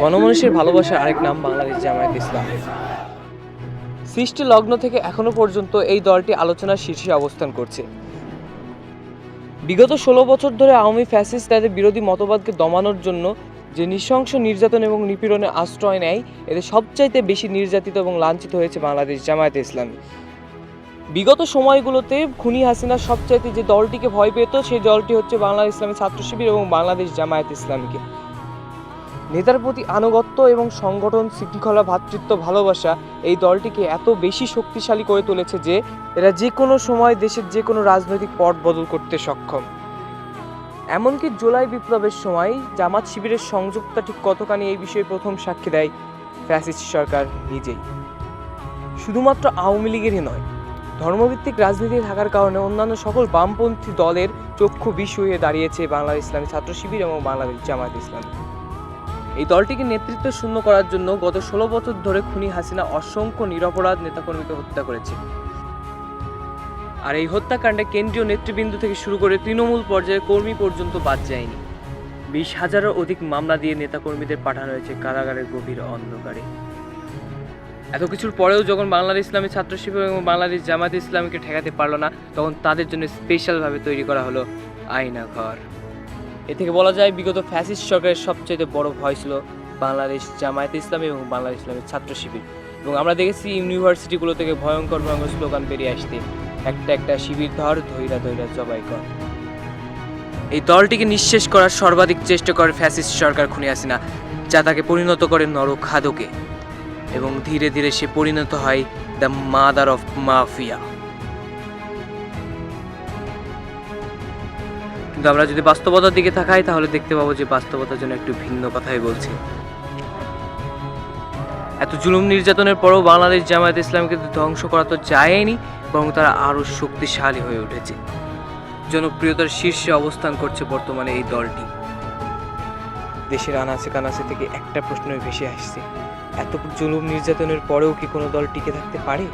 গণমানুষের ভালোবাসার আরেক নাম বাংলাদেশ জামায়াত ইসলাম। সৃষ্টি লগ্ন থেকে এখনও পর্যন্ত এই দলটি আলোচনার শীর্ষে অবস্থান করছে। বিগত ষোলো বছর ধরে আওয়ামী ফ্যাসিস্ট তাদের বিরোধী মতবাদকে দমানোর জন্য যে নৃশংস নির্যাতন এবং নিপীড়নে আশ্রয় নেয় এতে সবচাইতে বেশি নির্যাতিত এবং লাঞ্ছিত হয়েছে বাংলাদেশ জামায়াতে ইসলামী। বিগত সময়গুলোতে খুনি হাসিনা সবচাইতে যে দলটিকে ভয় পেত, সেই দলটি হচ্ছে বাংলাদেশ ইসলামী ছাত্র শিবির এবং বাংলাদেশ জামায়াত ইসলামীকে। নেতার প্রতি আনুগত্য এবং সংগঠন, শৃঙ্খলা ভ্রাতৃত্ব ভালোবাসা এই দলটিকে এত বেশি শক্তিশালী করে তুলেছে যে এরা যে কোনো সময় দেশের যে কোনো রাজনৈতিক পট বদল করতে সক্ষম। এমনকি জুলাই বিপ্লবের সময় জামাত শিবিরের সংযুক্তা ঠিক কতখানি এই বিষয়ে প্রথম সাক্ষী দেয় ফ্যাসিস্ট সরকার নিজেই। শুধুমাত্র আওয়ামী লীগেরই নয় ধর্মভিত্তিক রাজনীতি থাকার কারণে অন্যান্য সকল বামপন্থী দলের চক্ষু বিষ হয়ে দাঁড়িয়েছে বাংলা ইসলামী ছাত্র শিবির এবং বাংলাদেশ জামাত ইসলামী। এই দলটিকে নেতৃত্ব শূন্য করার জন্য গত ষোলো বছর ধরে খুনি হাসিনা অসংখ্য নিরপরাধ নেতাকর্মীকে হত্যা করেছে। আর এই হত্যাকাণ্ডে কেন্দ্রীয় নেতৃবৃন্দু থেকে শুরু করে তৃণমূল পর্যায়ে কর্মী পর্যন্ত বাদ যায়নি। বিশ হাজারের অধিক মামলা দিয়ে নেতাকর্মীদের পাঠানো হয়েছে কারাগারের গভীর অন্ধকারে। এত কিছুর পরেও যখন বাংলাদেশ ইসলামী ছাত্র শিবির এবং বাংলাদেশ জামাত ইসলামীকে ঠেকাতে পারল না, তখন তাদের জন্য স্পেশালভাবে তৈরি করা হলো আয়না ঘর এ থেকে বলা যায়, বিগত ফ্যাসিস্ট সরকারের সবচেয়ে বড় ভয় ছিল বাংলাদেশ জামায়াত ইসলামী এবং বাংলাদেশ ইসলামের ছাত্র শিবির। এবং আমরা দেখেছি ইউনিভার্সিটিগুলো থেকে ভয়ঙ্কর ভয়ঙ্কর স্লোগান বেরিয়ে আসতে একটা একটা শিবির ধর, ধৈরা ধৈরা জবাই কর। এই দলটিকে নিঃশেষ করার সর্বাধিক চেষ্টা করে ফ্যাসিস্ট সরকার খুনি হাসিনা, যা তাকে পরিণত করে নরখাদকে এবং ধীরে ধীরে সে পরিণত হয় দ্য মাদার অফ মাফিয়া। কিন্তু আমরা যদি বাস্তবতার দিকে থাকাই তাহলে দেখতে পাবো যে বাস্তবতার জন্য একটু ভিন্ন কথাই বলছে। এত জুলুম নির্যাতনের পরও বাংলাদেশ জামায়াত ইসলামকে ধ্বংস করা তো যায়নি, বরং তারা আরও শক্তিশালী হয়ে উঠেছে। জনপ্রিয়তার শীর্ষে অবস্থান করছে বর্তমানে এই দলটি। দেশের আনাচে কানাচে থেকে একটা প্রশ্নই ভেসে আসছে। এত জুলুম নির্যাতনের পরেও কি কোনো দল টিকে থাকতে পারে?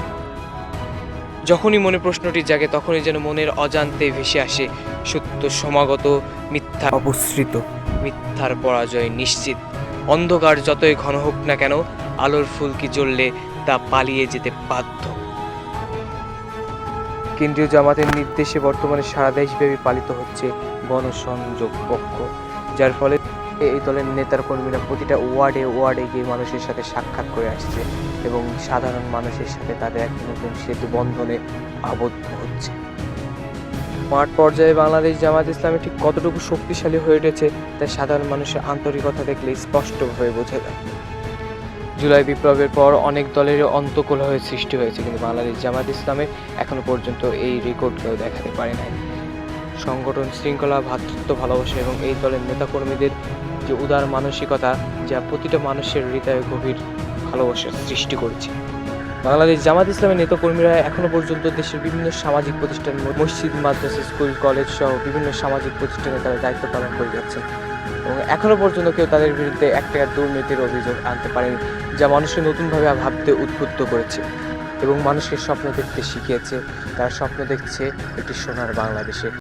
যখনই মনে প্রশ্নটি জাগে, তখনই যেন মনের অজান্তে ভেসে আসে সত্য, সমাগত, মিথ্যা অপসৃত মিথ্যার পরাজয় নিশ্চিত। অন্ধকার যতই ঘন হোক না কেন, আলোর ফুলকি জ্বললে তা পালিয়ে যেতে বাধ্য। কেন্দ্রীয় জামাতের নির্দেশে বর্তমানে সারা দেশব্যাপী পালিত হচ্ছে গণসংযোগ পক্ষ যার ফলে এই দলের নেতার কর্মীরা প্রতিটা ওয়ার্ডে ওয়ার্ডে গিয়ে মানুষের সাথে সাক্ষাৎ করে আসছে এবং সাধারণ মানুষের সাথে তাদের এক নতুন সেতু বন্ধনে আবদ্ধ হচ্ছে। মাঠ পর্যায়ে বাংলাদেশ জামাত ইসলামী ঠিক কতটুকু শক্তিশালী হয়ে উঠেছে, তা সাধারণ মানুষের আন্তরিকতা দেখলে স্পষ্টভাবে বোঝা যায়। জুলাই বিপ্লবের পর অনেক দলের অন্তকলহের সৃষ্টি হয়েছে, কিন্তু বাংলাদেশ জামাত ইসলামের এখনও পর্যন্ত এই রেকর্ড কেউ দেখাতে পারে নাই। সংগঠন শৃঙ্খলা ভ্রাতৃত্ব ভালোবাসা এবং এই দলের নেতাকর্মীদের যে উদার মানসিকতা যা প্রতিটা মানুষের হৃদয়ে গভীর ভালোবাসার সৃষ্টি করেছে। বাংলাদেশ জামাত ইসলামের নেতাকর্মীরা এখনও পর্যন্ত দেশের বিভিন্ন সামাজিক প্রতিষ্ঠান, মসজিদ, মাদ্রাসা, স্কুল, কলেজ সহ বিভিন্ন সামাজিক প্রতিষ্ঠানে তারা দায়িত্ব পালন করে যাচ্ছেন এবং এখনও পর্যন্ত কেউ তাদের বিরুদ্ধে এক দুর্নীতির অভিযোগ আনতে পারেনি, যা মানুষকে নতুনভাবে ভাবতে উদ্বুদ্ধ করেছে এবং মানুষকে স্বপ্ন দেখতে শিখিয়েছে। তারা স্বপ্ন দেখছে একটি সোনার বাংলাদেশে।